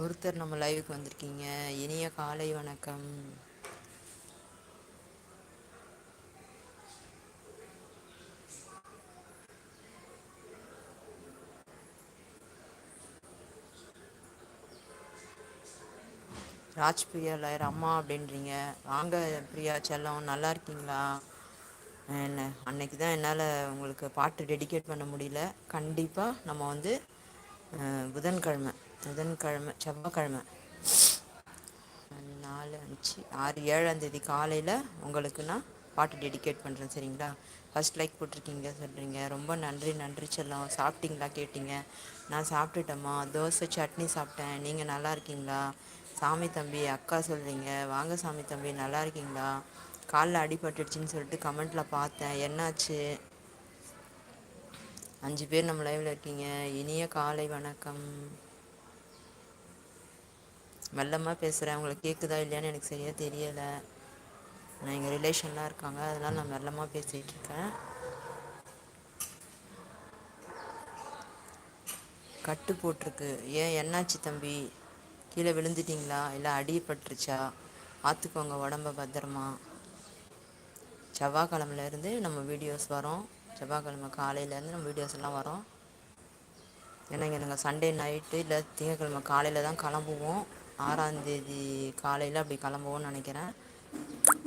ஒருத்தர் நம்ம லைவுக்கு வந்திருக்கீங்க. இனிய காலை வணக்கம். ராஜ் பிரியா லாயர் அம்மா அப்படின்றீங்க. வாங்க பிரியா செல்லம் நல்லா இருக்கீங்களா? என்ன அன்னைக்கு தான் என்னால் உங்களுக்கு பாட்டு டெடிகேட் பண்ண முடியல. கண்டிப்பாக நம்ம வந்து புதன்கிழமை. புதன்கிழமை செவ்வாய்க்கிழமை. நாலு அஞ்சு ஆறு ஏழாம் தேதி காலையில் உங்களுக்கு நான் பாட்டு டெடிகேட் பண்ணுறேன் சரிங்களா? ஃபர்ஸ்ட் லைக் போட்டிருக்கீங்க சொல்கிறீங்க ரொம்ப நன்றி நன்றி செல்லம். சாப்பிட்டீங்களா கேட்டீங்க. நான் சாப்பிட்டுட்டேம்மா. தோசை சட்னி சாப்பிட்டேன். நீங்கள் நல்லா இருக்கீங்களா? சாமி தம்பி அக்கா சொல்கிறீங்க வாங்க சாமி தம்பி நல்லா இருக்கீங்களா? காலில் அடிபட்டுடுச்சின்னு சொல்லிட்டு கமெண்ட்டில் பார்த்தேன். என்னாச்சு? அஞ்சு பேர் நம்ம லைவில் இருக்கீங்க. இனிய காலை வணக்கம். மெல்லமாக பேசுகிறேன் உங்களுக்கு கேட்குதா இல்லையான்னு எனக்கு சரியாக தெரியலை. நான் எங்கள் ரிலேஷன்லாம் இருக்காங்க. அதனால் நான் மெல்லமாக பேசிகிட்டு இருக்கேன். கட்டு போட்டிருக்கு. ஏன் என்னாச்சு தம்பி? கீழே விழுந்துட்டீங்களா? இல்லை அடிப்பட்டுருச்சா பார்த்துக்கோங்க உடம்ப பத்திரமா. செவ்வாய்க்கிழமையிலேருந்து நம்ம வீடியோஸ் வரோம். செவ்வாய்க்கிழமை காலையிலேருந்து நம்ம வீடியோஸ் எல்லாம் வரோம். ஏன்னா இங்கே நாங்கள் சண்டே நைட்டு இல்லை திங்கக்கிழமை காலையில் தான் கிளம்புவோம். ஆறாந்தேதி காலையில் அப்படி கிளம்புவோம்னு நினைக்கிறேன்.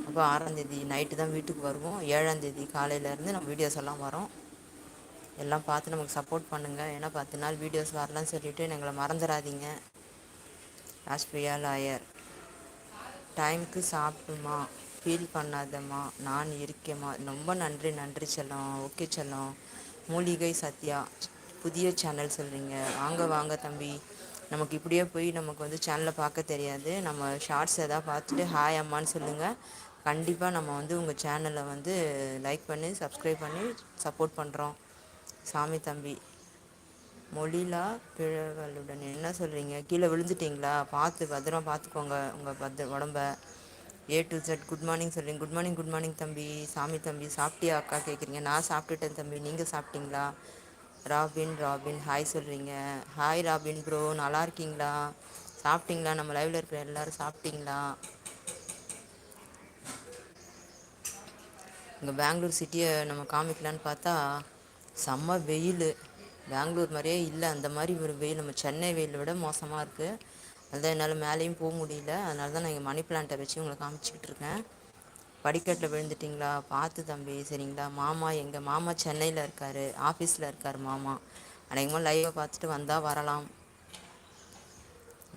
அப்போ ஆறாந்தேதி நைட்டு தான் வீட்டுக்கு வருவோம். ஏழாந்தேதி காலையிலேருந்து நம்ம வீடியோஸ் எல்லாம் வரோம். எல்லாம் பார்த்து நமக்கு சப்போர்ட் பண்ணுங்கள் ஏன்னா பத்து நாள் வீடியோஸ் வரலான்னு சொல்லிவிட்டு எங்களை மறந்துடாதீங்க ராஷ்பிரியா லாயர் டைமுக்கு சாப்பிடுமா? ஃபீல் பண்ணாதம்மா. நான் இருக்கேம்மா. ரொம்ப நன்றி நன்றி செல்லம். ஓகே செல்லம். மூலிகை சத்யா. புதிய சேனல் சொல்கிறீங்க வாங்க வாங்க தம்பி. நமக்கு இப்படியே போய் நமக்கு வந்து சேனலை பார்க்க தெரியாது. நம்ம ஷார்ட்ஸ் எதாவது பார்த்துட்டு ஹாய் அம்மான்னு சொல்லுங்கள் கண்டிப்பாக நம்ம வந்து உங்கள் சேனலை வந்து லைக் பண்ணி சப்ஸ்கிரைப் பண்ணி சப்போர்ட் பண்ணுறோம் சாமி தம்பி மொழிலா பிழவலுடன் என்ன சொல்கிறீங்க கீழே விழுந்துட்டீங்களா? பார்த்து பத்திரமா பார்த்துக்கோங்க உங்கள் பத்த உடம்ப. A to Z good morning சொல்கிறீங்க குட் மார்னிங் குட் மார்னிங் தம்பி. சாமி தம்பி சாப்பிட்டியா அக்கா கேட்குறீங்க நான் சாப்பிட்டுட்டேன் தம்பி. நீங்கள் சாப்பிட்டீங்களா? ராபின் ராபின் ஹாய் சொல்கிறீங்க ஹாய் ராபின் ப்ரோ நல்லா இருக்கீங்களா? சாப்பிட்டீங்களா? நம்ம லைவில் இருக்கிற எல்லாரும் சாப்பிட்டீங்களா? இங்கே பெங்களூர் சிட்டியை நம்ம காமிக்கலான்னு பார்த்தா செம்ம வெயில். பெங்களூர் மாதிரியே இல்லை. அந்த மாதிரி ஒரு வெயில். நம்ம சென்னை வெயிலை விட மோசமாக இருக்குது அதுதான் என்னால் மேலேயும் போக முடியல. அதனால தான் நான் இங்கே மணி பிளான்ட்டை வச்சு உங்களை காமிச்சிக்கிட்டு இருக்கேன். படிக்கட்டில் விழுந்துட்டிங்களா? பார்த்து தம்பி சரிங்களா? மாமா எங்கள் மாமா சென்னையில் இருக்கார். ஆஃபீஸில் இருக்கார் மாமா. அநேகமாக லைவை பார்த்துட்டு வந்தால் வரலாம்.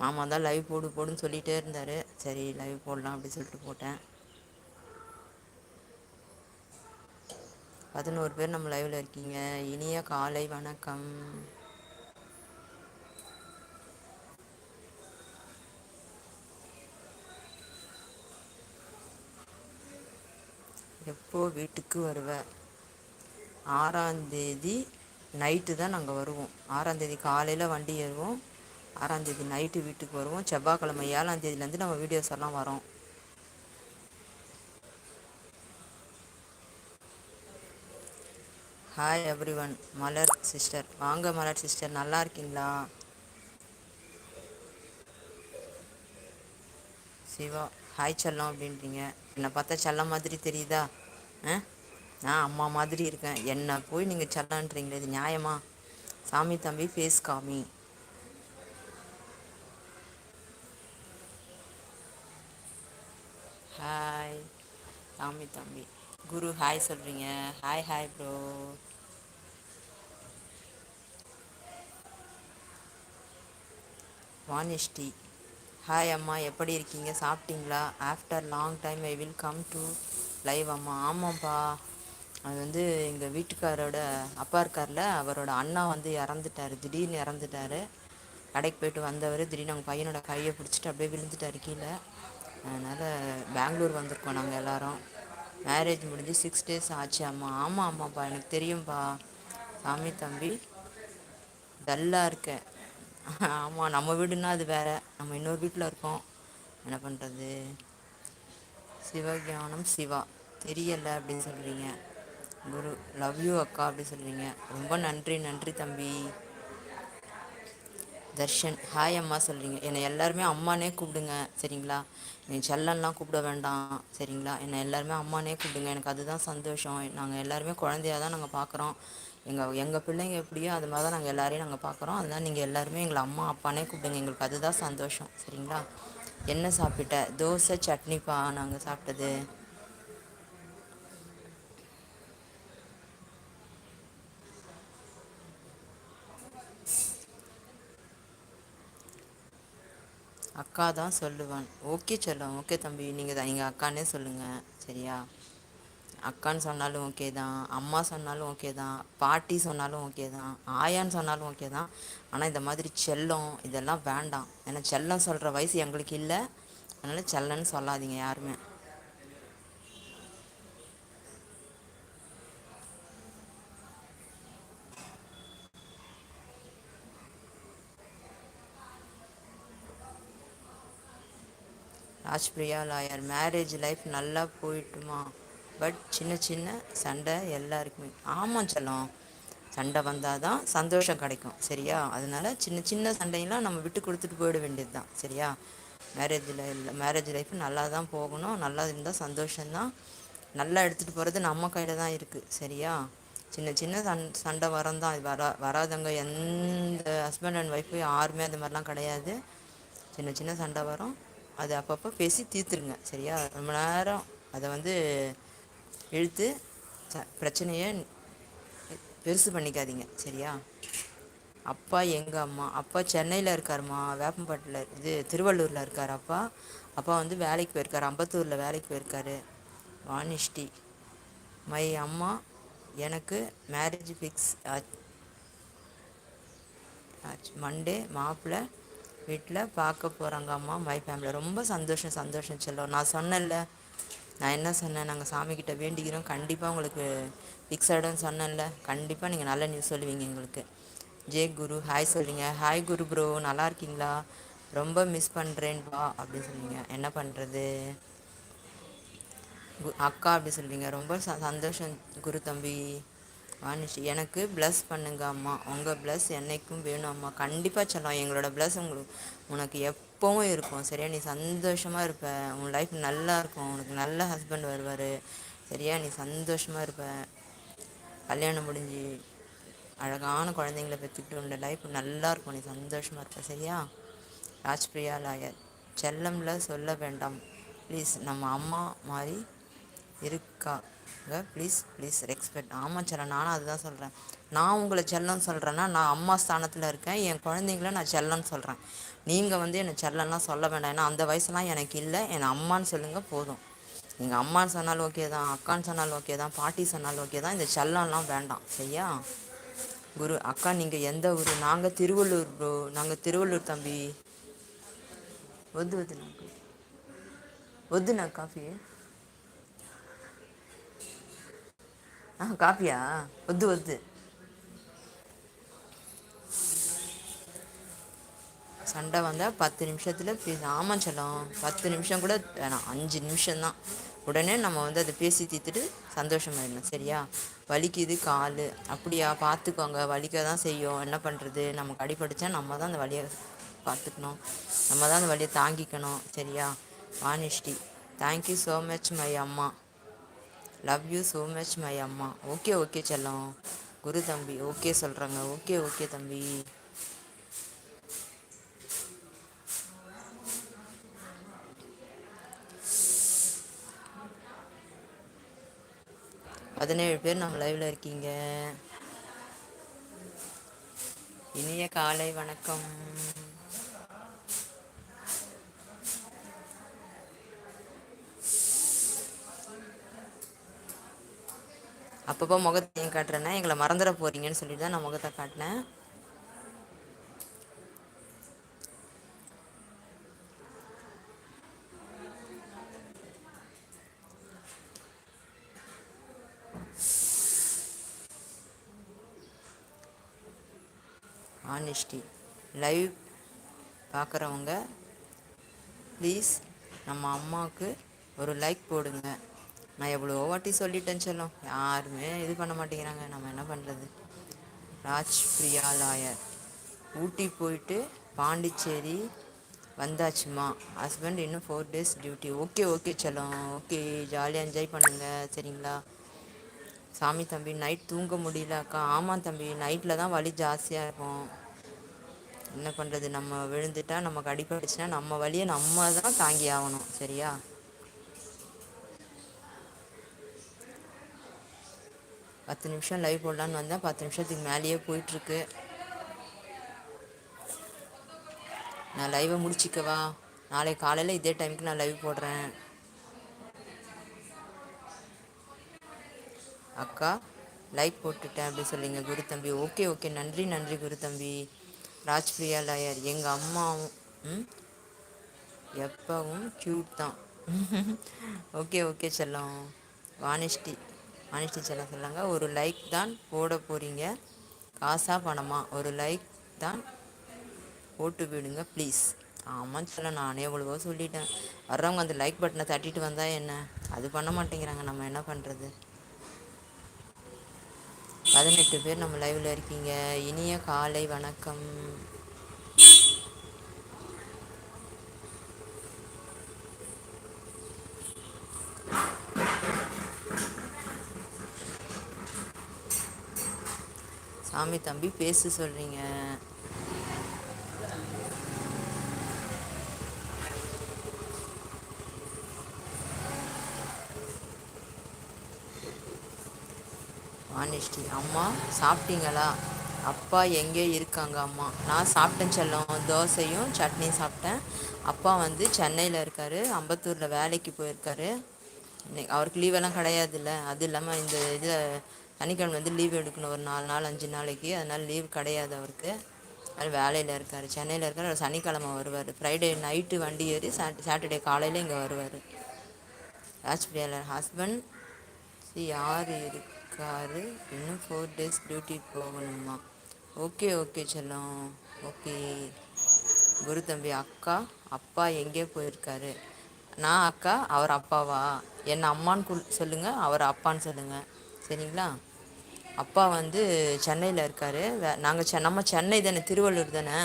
மாமா தான் லைவ் போடு போடுன்னு சொல்லிகிட்டே இருந்தார். சரி லைவ் போடலாம் அப்படின்னு சொல்லிட்டு போட்டேன். பதினோரு பேர் நம்ம லைவில் இருக்கீங்க. இனிய காலை வணக்கம். எப்போ வீட்டுக்கு வருவ? ஆறாந்தேதி நைட்டு தான் நாங்கள் வருவோம். ஆறாந்தேதி காலையில் வண்டி ஏறுவோம். ஆறாந்தேதி நைட்டு வீட்டுக்கு வருவோம். செவ்வாய்க்கிழமை ஏழாந்தேதியிலேருந்து நம்ம வீடியோஸ் எல்லாம் வரோம். Hi everyone Malar sister வாங்க மலர் சிஸ்டர் நல்லா இருக்கீங்களா? சிவா. ஹாய் செல்லம் அப்படின்றீங்க. என்னை பார்த்தா செல்லம் மாதிரி தெரியுதா? நான் அம்மா மாதிரி இருக்கேன். என்ன போய் நீங்கள் செல்லன்றீங்களே இது நியாயமா? சாமி தம்பி ஃபேஸ் காமி. ஹாய் சாமி தம்பி. குரு ஹாய் சொல்கிறீங்க hi hi bro Vanishti hi அம்மா எப்படி இருக்கீங்க? சாப்பிட்டீங்களா? After long time I will come to live அம்மா ஆமாம்ப்பா அது வந்து எங்கள் வீட்டுக்காரோட அப்பா இருக்கார்ல அவரோட அண்ணா வந்து இறந்துட்டார் திடீர்னு இறந்துட்டார். கடைக்கு போயிட்டு வந்தவர் திடீர்னு அவங்க பையனோட கையை பிடிச்சிட்டு அப்படியே விழுந்துட்டார் கீழே. அதனால் பெங்களூர் வந்திருக்கோம் நாங்கள் எல்லாரும். மேரேஜ் முடிஞ்சு சிக்ஸ் டேஸ் ஆச்சு அம்மா ஆமாம் ஆமாப்பா எனக்கு தெரியும்ப்பா சாமி தம்பி. டல்லாக இருக்கேன். ஆமாம் நம்ம வீடுன்னா அது வேற. நம்ம இன்னொரு வீட்டில் இருக்கோம். என்ன பண்ணுறது சிவஞானம் சிவா. தெரியல அப்படின்னு சொல்கிறீங்க குரு லவ் யூ அக்கா அப்படின்னு சொல்கிறீங்க ரொம்ப நன்றி நன்றி தம்பி. தர்ஷன் ஹாய் அம்மா சொல்கிறீங்க என்னை எல்லாருமே அம்மானே கூப்பிடுங்க சரிங்களா? நீ செல்லன்லாம் கூப்பிட வேண்டாம் சரிங்களா? என்னை எல்லாருமே அம்மானே கூப்பிடுங்க. எனக்கு அதுதான் சந்தோஷம். நாங்கள் எல்லாருமே குழந்தையா தான் நாங்கள் பார்க்குறோம் எங்கள் எங்கள் பிள்ளைங்க எப்படியோ அது மாதிரி தான் நாங்கள் எல்லோரையும் நாங்கள் பார்க்குறோம் அதனால் நீங்கள் எல்லாருமே எங்களை அம்மா அப்பானே கூப்பிடுங்க. எங்களுக்கு அதுதான் சந்தோஷம். சரிங்களா? என்ன சாப்பிட்ட? தோசை சட்னிப்பா? நாங்கள் சாப்பிட்டது? அக்கா தான் சொல்லுவான். ஓகே சொல்லுவேன் ஓகே தம்பி. நீங்கள் தான் எங்கள் அக்கானே சொல்லுங்கள் சரியா? அக்கான்னு சொன்னாலும் ஓகே தான் அம்மா சொன்னாலும் ஓகே தான் பாட்டி சொன்னாலும் ஓகே தான் ஆயான்னு சொன்னாலும் ஓகே தான். ஆனால் இந்த மாதிரி செல்லம் இதெல்லாம் வேண்டாம். ஏன்னா செல்லம் சொல்கிற வயசு எங்களுக்கு இல்லை. அதனால் செல்லன்னு சொல்லாதீங்க யாருமே. ராஜ்பிரியா லாயர் மேரேஜ் லைஃப் நல்லா போயிட்டுமா? பட் சின்ன சின்ன சண்டை எல்லாருக்குமே. ஆமாம் செல்லம். சண்டை வந்தால் தான் சந்தோஷம் கிடைக்கும் சரியா? அதனால சின்ன சின்ன சண்டையெல்லாம் நம்ம விட்டு கொடுத்துட்டு போயிட வேண்டியது தான் சரியா மேரேஜில் இல்லை மேரேஜ் லைஃப் நல்லா தான் போகணும் நல்லா இருந்தால் சந்தோஷம்தான். நல்லா எடுத்துகிட்டு போகிறது நம்ம கையில் தான் இருக்குது சரியா? சின்ன சின்ன சண் சண்டை வரம் தான் வரா வராதவங்க எந்த ஹஸ்பண்ட் அண்ட் ஒய்ஃபு யாருமே அது மாதிரிலாம் கிடையாது. சின்ன சின்ன சண்டை வரும் அது அப்பப்போ பேசி தீர்த்துருங்க சரியா? ரொம்ப நேரம் அதை வந்து இழுத்து ச பிரச்சனையை பெருசு பண்ணிக்காதீங்க சரியா? அப்பா எங்கள் அம்மா? அப்பா சென்னையில் இருக்காருமா வேப்பம்பட்டில் இது திருவள்ளூரில் இருக்கார் அப்பா. அப்பா வந்து வேலைக்கு போயிருக்கார் அம்பத்தூரில் வேலைக்கு போயிருக்காரு. வானிஷ்டி மை அம்மா எனக்கு மேரேஜ் ஃபிக்ஸ் ஆச்சு மண்டே மாப்பிள்ளை வீட்டில் பார்க்க போகிறாங்க அம்மா மை ஃபேமிலி ரொம்ப சந்தோஷம் சந்தோஷம் செல்லும். நான் சொன்னேன்ல நான் என்ன சொன்னேன்? நாங்கள் சாமிக்கிட்ட வேண்டிக்கிறோம். கண்டிப்பாக உங்களுக்கு ஃபிக்ஸடுன்னு சொன்னேன்ல. கண்டிப்பாக நீங்கள் நல்ல நியூஸ் சொல்லுவீங்க எங்களுக்கு. ஜே குரு ஹாய் சொல்லுவீங்க ஹாய் குரு ப்ரோ நல்லா இருக்கீங்களா? ரொம்ப மிஸ் பண்ணுறேன்பா அப்படின்னு சொல்லுவீங்க என்ன பண்ணுறது அக்கா அப்படி சொல்லுவீங்க ரொம்ப ச சந்தோஷம் குரு தம்பி. வாணிஷி எனக்கு ப்ளஸ் பண்ணுங்க அம்மா. உங்கள் ப்ளஸ் என்னைக்கும் வேணும் அம்மா. கண்டிப்பாக சொல்லலாம் எங்களோட ப்ளஸ் உங்களுக்கு உனக்கு எப் எப்போவும் இருக்கும். சரியா? நீ சந்தோஷமாக இருப்ப. உன் லைஃப் நல்லா இருக்கும். உனக்கு நல்ல ஹஸ்பண்ட் வருவார். சரியா? நீ சந்தோஷமாக இருப்ப. கல்யாணம் முடிஞ்சு அழகான குழந்தைங்கள பெற்றுக்கிட்டு உன்னோட லைஃப் நல்லா இருக்கும். நீ சந்தோஷமாக இருப்ப. சரியா? ராஜ்பிரியா லாயர் செல்லம்ல சொல்ல வேண்டாம். ப்ளீஸ் நம்ம அம்மா மாதிரி இருக்கா? ப்ளீஸ் ப்ளீஸ் ரெஸ்பெக்ட் ஆமாம் செல்லம் நானும் அதுதான் சொல்கிறேன் நான் உங்களை செல்லம்னு சொல்கிறேன்னா நான் அம்மா ஸ்தானத்தில் இருக்கேன். என் குழந்தைங்கள நான் செல்லம்னு சொல்கிறேன் நீங்கள் வந்து என்னை செல்லம்லாம் சொல்ல வேண்டாம். ஏன்னா அந்த வயசுலாம் எனக்கு இல்லை. என்னை அம்மான்னு சொல்லுங்கள் போதும். நீங்கள் அம்மான்னு சொன்னாலும் ஓகே தான். அக்கான்னு சொன்னாலும் ஓகே தான். பாட்டி சொன்னாலும் ஓகே தான். இந்த செல்லம்லாம் வேண்டாம். சரியா? குரு அக்கா நீங்கள் எந்த ஊர்? நாங்கள் திருவள்ளூர் ப்ரோ நாங்கள் திருவள்ளூர் தம்பி. ஒது ஒது ஒதுண்ணா காஃபி? ஆ காப்பியா ஒத்து ஒத்து. சண்டை வந்தால் பத்து நிமிஷத்தில் பேச ஆமாம் சொல்லும் பத்து நிமிஷம் கூட வேணாம் அஞ்சு நிமிஷம்தான். உடனே நம்ம வந்து அதை பேசி தீர்த்துட்டு சந்தோஷமாயிடணும் சரியா? வலிக்குது கால். அப்படியா? பார்த்துக்கோங்க வலிக்க தான் செய்யும். என்ன பண்ணுறது நமக்கு அடிபடிச்சா நம்ம தான் அந்த வழியை பார்த்துக்கணும். நம்ம தான் அந்த வழியை தாங்கிக்கணும் சரியா? Vanishti thank you so much my அம்மா. Love you so much my அம்மா. ஓகே ஓகே செல்லம். குரு தம்பி ஓகே சொல்கிறாங்க ஓகே ஓகே தம்பி. பதினேழு பேர் நம்ம லைவில் இருக்கீங்க. இனிய காலை வணக்கம். அப்பப்போ முகத்தை ஏன் காட்டுறேன்னா எங்களை மறந்துட போகிறீங்கன்னு சொல்லிட்டு தான் நான் முகத்தை காட்டினேன். ஆனிஷ்டி லைவ் பார்க்குறவங்க ப்ளீஸ் நம்ம அம்மாவுக்கு ஒரு லைக் போடுங்க. நான் எவ்வளோ வாட்டி சொல்லிட்டேன்னு சொல்லும். யாருமே இது பண்ண மாட்டேங்கிறாங்க. நம்ம என்ன பண்ணுறது ராஜ் பிரியா லாயர் ஊட்டி போயிட்டு பாண்டிச்சேரி வந்தாச்சுமா. ஹஸ்பண்ட் இன்னும் four days duty okay okay செல்லம். ஓகே ஜாலியாக என்ஜாய் பண்ணுங்கள் சரிங்களா? சாமி தம்பி நைட் தூங்க முடியல அக்கா. ஆமாம் தம்பி நைட்டில் தான் வலி ஜாஸ்தியாக இருக்கும். என்ன பண்ணுறது நம்ம விழுந்துட்டா நமக்கு அடிபட்டுச்சுன்னா நம்ம வழியை நம்ம தான் தாங்கி ஆகணும். சரியா? பத்து நிமிஷம் லைவ் போடலான்னு வந்தேன் பத்து நிமிஷத்துக்கு மேலேயே போயிட்டுருக்கு. நான் லைவை முடிச்சிக்கவா நாளை காலையில் இதே டைமுக்கு நான் லைவ் போடுறேன். அக்கா லைக் போட்டுட்டேன் அப்படி சொல்லிங்க குரு தம்பி. ஓகே ஓகே நன்றி நன்றி குரு தம்பி. ராஜ்பிரியா லாயர். எங்கள் அம்மாவும் ம்? எப்பவும் க்யூட் தான். ஓகே ஓகே செல்லம். வானிஷ்டி வானிஷ்டி செல்லம் சொல்லாங்க ஒரு லைக் தான் போட போகிறீங்க காசா பணமா? ஒரு லைக் தான் போட்டு விடுங்க ப்ளீஸ் ஆமாம் சொல்ல நானே எவ்வளவோ சொல்லிட்டேன். வர்றவங்க அந்த லைக் பட்டனை தட்டிட்டு வந்தால் என்ன? அது பண்ண மாட்டேங்கிறாங்க நம்ம என்ன பண்ணுறது பதினெட்டு பேர் நம்ம லைவில் இருக்கீங்க. இனிய காலை வணக்கம். சாமி தம்பி பேச சொல்கிறீங்க ஆனெஸ்டி அம்மா சாப்பிட்டீங்களா? அப்பா எங்கே இருக்காங்க அம்மா? நான் சாப்பிட்டேன் செல்லம். தோசையும் சட்னியும் சாப்பிட்டேன். அப்பா வந்து சென்னையில் இருக்கார். அம்பத்தூரில் வேலைக்கு போயிருக்காரு. இன்னைக்கு அவருக்கு லீவெல்லாம் கிடையாதுல்ல. அது இல்லாமல் இந்த இதில் சனிக்கிழமை வந்து லீவ் எடுக்கணும். ஒரு நாலு நாள் அஞ்சு நாளைக்கு. அதனால் லீவ் கிடையாது அவருக்கு. அது வேலையில் இருக்கார். சென்னையில் இருக்கார். அவர் சனிக்கிழமை வருவார். ஃப்ரைடே நைட்டு வண்டி ஏறி சாட் சாட்டர்டே காலையில் இங்கே வருவார். ராஜ்பிரியாளர் ஹஸ்பண்ட் சி யார் இருக்காரு? இன்னும் ஃபோர் டேஸ் டியூட்டி போகணுமா? ஓகே ஓகே செல்லம். ஓகே குரு தம்பி அக்கா அப்பா எங்கே போயிருக்காரு? நான் அக்கா அவர் அப்பாவா? என்னை அம்மான்னு சொல்லுங்கள் அவர் அப்பான்னு சொல்லுங்கள் சரிங்களா? அப்பா வந்து சென்னையில் இருக்கார். வே நாங்கள் செ நம்ம சென்னை தானே திருவள்ளூர் தானே.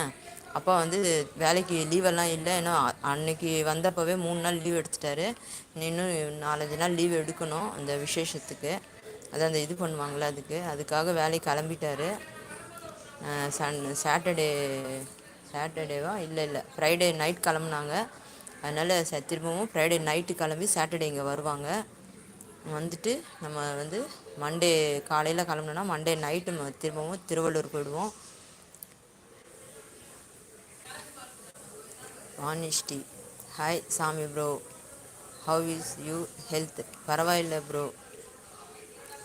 அப்பா வந்து வேலைக்கு லீவெல்லாம் இல்லை. இன்னும் அன்னைக்கு வந்தப்பவே மூணு நாள் லீவ் எடுத்துட்டாரு. இன்னும் நாலஞ்சு நாள் லீவ் எடுக்கணும் அந்த விசேஷத்துக்கு. அது அந்த இது பண்ணுவாங்களே அதுக்கு. அதுக்காக வேலைக்கு கிளம்பிட்டாரு. சன் சாட்டர்டே சாட்டர்டேவா? இல்லை இல்லை. ஃப்ரைடே நைட் கிளம்புனாங்க. அதனால் ச திரும்பவும் ஃப்ரைடே நைட்டு கிளம்பி சாட்டர்டே இங்கே வருவாங்க. வந்துட்டு நம்ம வந்து மண்டே காலையில் கிளம்புனோன்னா மண்டே நைட்டு திரும்பவும் திருவள்ளூர் போயிடுவோம். Anisty hi Sami bro how is you health பரவாயில்ல ப்ரோ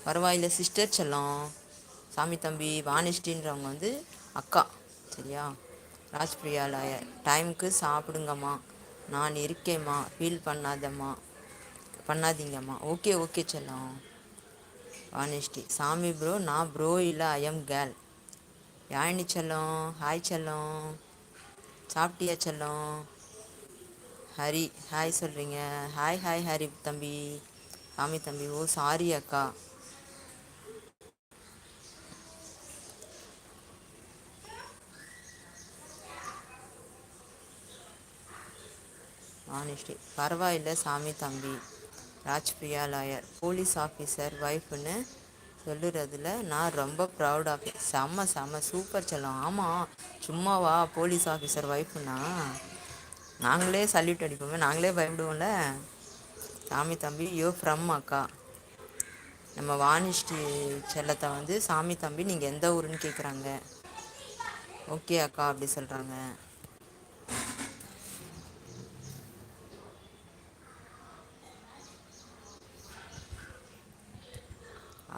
பரவாயில்ல சிஸ்டர் செல்லம். சாமி தம்பி வானிஷ்டின்றவங்க வந்து அக்கா சரியா? ராஜ்பிரியா லாயர் டைமுக்கு சாப்பிடுங்கம்மா. நான் இருக்கேம்மா. ஃபீல் பண்ணாதம்மா. பண்ணாதீங்கம்மா. ஓகே ஓகே செல்லம். வானிஷ்டி சாமி ப்ரோ நான் ப்ரோ இல்லை ஐ எம் கேர்ள் யாழினி செல்லம் ஹாய் செல்லம். சாப்பிட்டியா செல்லம்? ஹரி ஹாய் சொல்கிறீங்க ஹாய் ஹாய் ஹரி தம்பி. சாமி தம்பி ஓ சாரி அக்கா. ஆனிஸ்டி பரவாயில்ல சாமி தம்பி. ராஜ்பிரியா லாயர் போலீஸ் ஆஃபீஸர் ஒய்ஃப்னு சொல்லுறதுல நான் ரொம்ப ப்ரௌட் ஆஃப் செம்ம செம்ம சூப்பர் செல்லம். ஆமாம் சும்மாவா போலீஸ் ஆஃபீஸர் ஒய்ஃப்னா? நாங்களே சல்யூட் அடிப்போமே நாங்களே பயப்படுவோம்ல? சாமி தம்பி யோ ஃப்ரம் அக்கா நம்ம வானிஷ்டி செல்லத்தை வந்து சாமி தம்பி நீங்கள் எந்த ஊருன்னு கேட்குறாங்க ஓகே அக்கா அப்படி சொல்கிறாங்க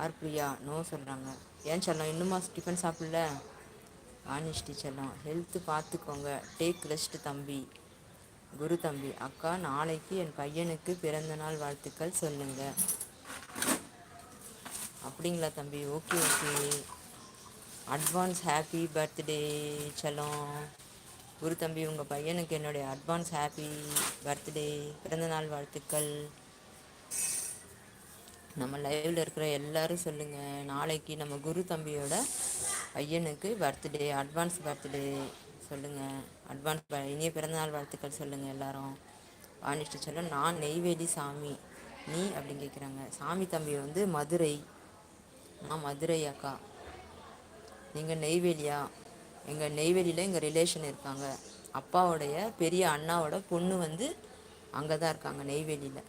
ஆர் பிரியா நோ சொல்கிறாங்க ஏன் செல்லம் இன்னுமா டிஃபன் சாப்பிடல? வாணிஷ்டி செல்லம் ஹெல்த்து பார்த்துக்கோங்க டேக் ரெஸ்ட் தம்பி. குரு தம்பி அக்கா நாளைக்கு என் பையனுக்கு பிறந்த நாள் வாழ்த்துக்கள் சொல்லுங்க. அப்படிங்களா தம்பி? Okay okay advance happy birthday செல்லம். குரு தம்பி உங்கள் பையனுக்கு என்னுடைய அட்வான்ஸ் ஹாப்பி பர்த்டே பிறந்தநாள் வாழ்த்துக்கள். நம்ம லைவில் இருக்கிற எல்லோரும் சொல்லுங்கள் நாளைக்கு நம்ம குரு தம்பியோட பையனுக்கு பர்த்டே அட்வான்ஸ் பர்த்டே சொல்லுங்கள் அட்வான்ஸ் இனிய பிறந்தநாள் வாழ்த்துக்கள் சொல்லுங்கள் எல்லாரும். வாணிஷ்ட சொல்ல நான் நெய்வேலி சாமி. நீ? அப்படின்னு கேட்குறாங்க சாமி தம்பி வந்து மதுரை. நான் மதுரை அக்கா. நீங்கள் நெய்வேலியா? எங்கள் நெய்வேலியில் எங்கள் ரிலேஷன் இருக்காங்க. அப்பாவுடைய பெரிய அண்ணாவோட பொண்ணு வந்து அங்கே தான் இருக்காங்க நெய்வேலியில்.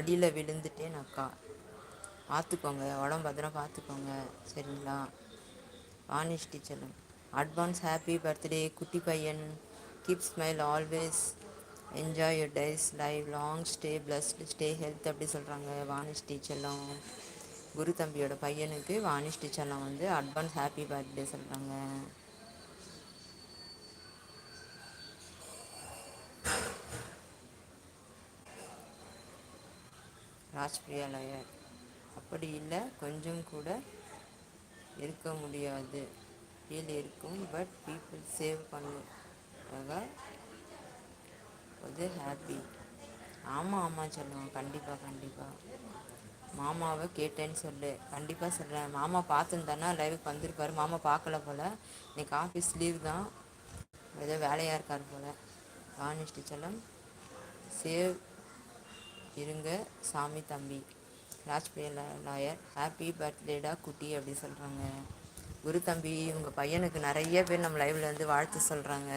அடியில் விழுந்துட்டேன் அக்கா. பார்த்துக்கோங்க உடம்பு பத்திரமா பார்த்துக்கோங்க சரிங்களா? வானிஷ் டீச்சரும் அட்வான்ஸ் ஹாப்பி பர்த்டே குட்டி பையன். Keep smile always enjoy your days live long stay blessed stay health அப்படி சொல்கிறாங்க வானிஷ் டீச்சர்லாம் குரு தம்பியோட பையனுக்கு வானிஷ் டீச்சர்லாம் வந்து அட்வான்ஸ் ஹாப்பி பர்த்டே சொல்கிறாங்க ராஜ்பிரியா லாயர் அப்படி இல்லை கொஞ்சம் கூட இருக்க முடியாது. ஃபீல் இருக்கும் பட் பீப்புள் சேவ் பண்ணுவாங்க அது ஹாப்பி ஆமாம் ஆமாம் சொல்லுவோம் கண்டிப்பாக கண்டிப்பாக மாமாவை கேட்டேன்னு சொல்லு. கண்டிப்பாக சொல்கிறேன் மாமா பார்த்துருந்தானா லைவுக்கு வந்திருப்பாரு. மாமா பார்க்கல போல். இன்னைக்கு ஆஃபீஸ் லீவ் தான். ஏதோ வேலையாக இருக்கார் போல். வாணிஸ்ரீ செல்லம் சேவ் இருங்க சாமி தம்பி. ராஜ்பிரியா லாயர் ஹாப்பி பர்த்டேடா குட்டி அப்படி சொல்கிறாங்க குரு தம்பி உங்கள் பையனுக்கு நிறைய பேர் நம்ம லைவில் வந்து வாழ்த்து சொல்கிறாங்க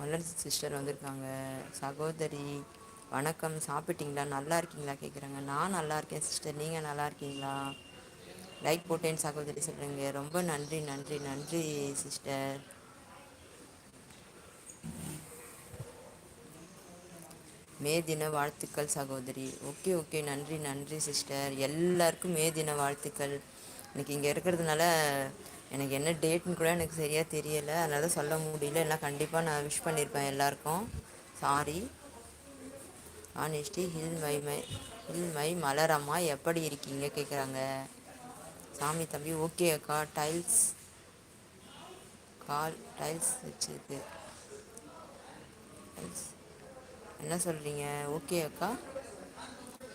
மலர் சிஸ்டர் வந்திருக்காங்க. சகோதரி வணக்கம். சாப்பிட்டீங்களா? நல்லா இருக்கீங்களா? கேட்குறாங்க நான் நல்லா இருக்கேன் சிஸ்டர் நீங்கள் நல்லா இருக்கீங்களா? லைக் போட்டேன் சகோதரி சொல்கிறீங்க ரொம்ப நன்றி நன்றி நன்றி சிஸ்டர். மே தின வாழ்த்துக்கள் சகோதரி. Okay okay. நன்றி நன்றி சிஸ்டர். எல்லாருக்கும் மே தின வாழ்த்துக்கள். எனக்கு இங்கே இருக்கிறதுனால எனக்கு என்ன டேட்னு கூட எனக்கு சரியாக தெரியலை. அதனால சொல்ல முடியல. எல்லாம் கண்டிப்பாக நான் விஷ் பண்ணியிருப்பேன் எல்லாருக்கும். சாரி ஆனிஸ்டி ஹில் மை மை ஹில் மை மலரம்மா. எப்படி இருக்கீங்க? கேட்குறாங்க சாமி தம்பி ஓகே அக்கா. டைல்ஸ் கால் டைல்ஸ் வச்சுருக்கு. டைல்ஸ் என்ன சொல்கிறீங்க ஓகே அக்கா.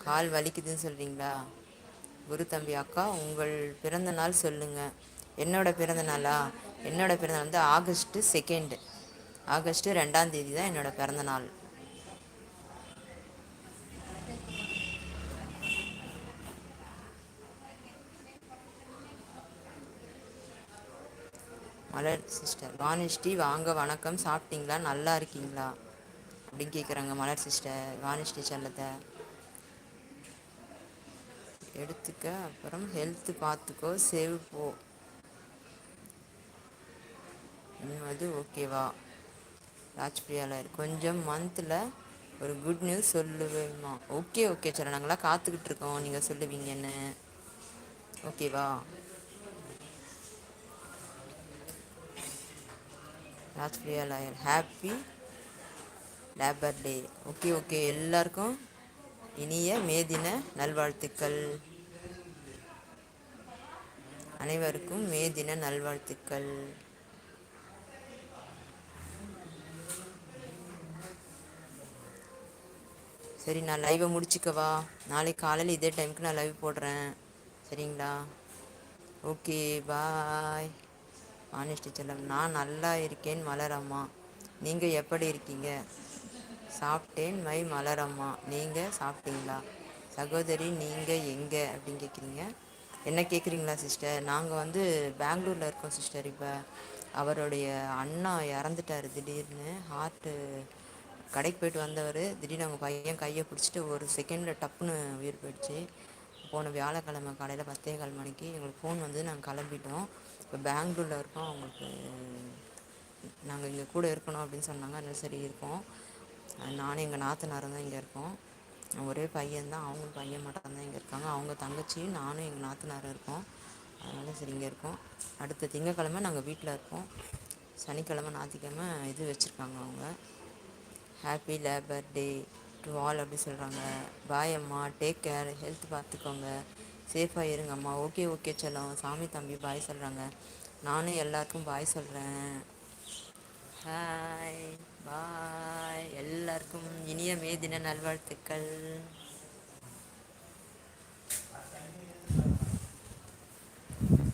கால் வலிக்குதுன்னு சொல்கிறீங்களா குரு தம்பி அக்கா உங்கள் பிறந்த நாள் சொல்லுங்கள் என்னோடய பிறந்த நாளா? என்னோடய பிறந்த நாள் வந்து ஆகஸ்ட்டு செகண்டு ஆகஸ்ட்டு ரெண்டாம் தேதி தான் என்னோட பிறந்த நாள். மலர் சிஸ்டர் வானிஷ்டி வாங்க வணக்கம். சாப்பிட்டீங்களா? நல்லா இருக்கீங்களா? அப்படின்னு கேட்குறாங்க மலர் சிஸ்டர் வானிஷ்டி செல்லத்தை. எடுத்துக்க. அப்புறம் ஹெல்த்து பார்த்துக்கோ. சேவ் போ. அது ஓகேவா ராஜ்பிரியாவில் கொஞ்சம் மந்தில் ஒரு குட் நியூஸ் சொல்லுவேம்மா. ஓகே ஓகே சார் நாங்களாம் காத்துக்கிட்டு இருக்கோம். நீங்கள் சொல்லுவீங்கன்னு. ஓகேவா Rajpriya lawyer happy labour day okay okay எல்லாருக்கும் இனிய மே தின நல்வாழ்த்துக்கள். அனைவருக்கும் மே தின நல்வாழ்த்துக்கள். சரி நான் லைவை முடிச்சுக்கவா? நாளைக்கு காலையில் இதே டைமுக்கு நான் லைவ் போடுறேன். சரிங்களா? ஓகே பாய் ஆனஸ்டி செல்லம் நான் நல்லா இருக்கேன் மலரம்மா. நீங்கள் எப்படி இருக்கீங்க? சாப்பிட்டேன் மை மலரம்மா. நீங்கள் சாப்பிட்டீங்களா? சகோதரி நீங்கள் எங்கே? அப்படின்னு கேட்குறீங்க என்ன கேட்குறீங்களா சிஸ்டர் நாங்கள் வந்து பெங்களூரில் இருக்கோம் சிஸ்டர் இப்போ. அவருடைய அண்ணா இறந்துட்டார் திடீர்னு. ஹார்ட்டு கடைக்கு போயிட்டு வந்தவர். திடீர்னு அவங்க பையன் கையை பிடிச்சிட்டு ஒரு செகண்டில் டப்புன்னு உயிர் போயிடுச்சு. போன வியாழக்கிழமை காலையில் பத்தே கால் மணிக்கு எங்களுக்கு ஃபோன் வந்து நாங்கள் கிளம்பிட்டோம். இப்போ பெங்களூரில் இருக்கோம் அவங்களுக்கு நாங்கள் இங்கே கூட இருக்கணும் அப்படின்னு சொன்னாங்க அதனால சரி இருக்கோம். நானும் எங்கள் நாத்தனாரும் தான் இங்கே இருக்கோம். ஒரே பையன்தான் அவங்க பையன் மட்டும்தான் இங்கே இருக்காங்க. அவங்க தங்கச்சியும் நானும் எங்கள் நாத்தனாரும் இருக்கோம். அதனால சரி இங்கே இருக்கோம். அடுத்த திங்கக்கிழமை நாங்கள் வீட்டில் இருக்கோம். சனிக்கிழமை ஞாயிற்றுக்கிழமை இது வச்சுருக்காங்க அவங்க. Happy labour day to all அப்படி சொல்கிறாங்க பாய் அம்மா. டேக் கேர் ஹெல்த் சேஃபாக இருங்க இருங்கம்மா ஓகே ஓகே செல்லம். சாமி தம்பி பாய் சொல்கிறாங்க நானும் எல்லாருக்கும் பாய் சொல்கிறேன் ஹாய் பாய் எல்லாருக்கும் இனிய மே தின நல்வாழ்த்துக்கள்.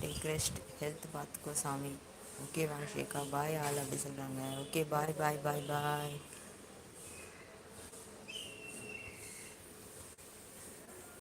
டேக் ரெஸ்ட் ஹெல்த் பார்த்துக்கோ சாமி ஓகே வாங்கிக்கா பாய் ஆள் அப்படி சொல்கிறாங்க ஓகே பாய் பாய் பாய் பாய்